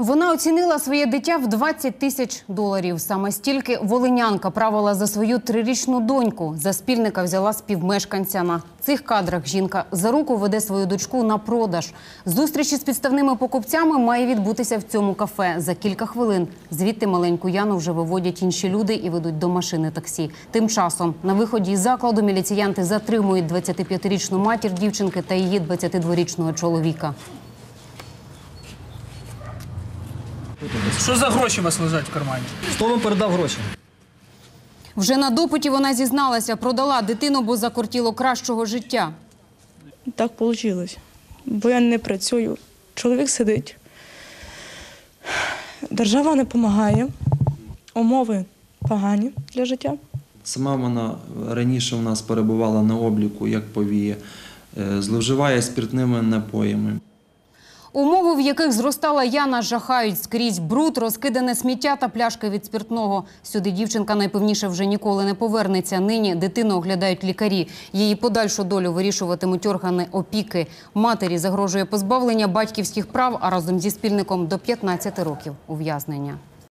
Вона оцінила своє дитя в 20 тисяч доларів. Саме стільки волинянка правила за свою трирічну доньку. За спільника взяла співмешканця. На цих кадрах жінка за руку веде свою дочку на продаж. Зустрічі з підставними покупцями має відбутися в цьому кафе за кілька хвилин. Звідти маленьку Яну вже виводять інші люди і ведуть до машини таксі. Тим часом на виході із закладу міліціянти затримують 25-річну матір дівчинки та її 22-річного чоловіка. Що за гроші у вас лежать в кармані? Хто вам передав гроші? Вже на допиті вона зізналася, продала дитину, бо закортіло кращого життя. Так вийшло. Бо я не працюю. Чоловік сидить. Держава не допомагає. Умови погані для життя. Сама вона раніше у нас перебувала на обліку як повія, е, зловживає спиртними напоями. В яких зростала Яна, жахають скрізь бруд, розкидане сміття та пляшки від спиртного. Сюди дівчинка найпевніше вже ніколи не повернеться. Нині дитину оглядають лікарі. Її подальшу долю вирішуватимуть органи опіки. Матері загрожує позбавлення батьківських прав, а разом зі спільником до 15 років ув'язнення.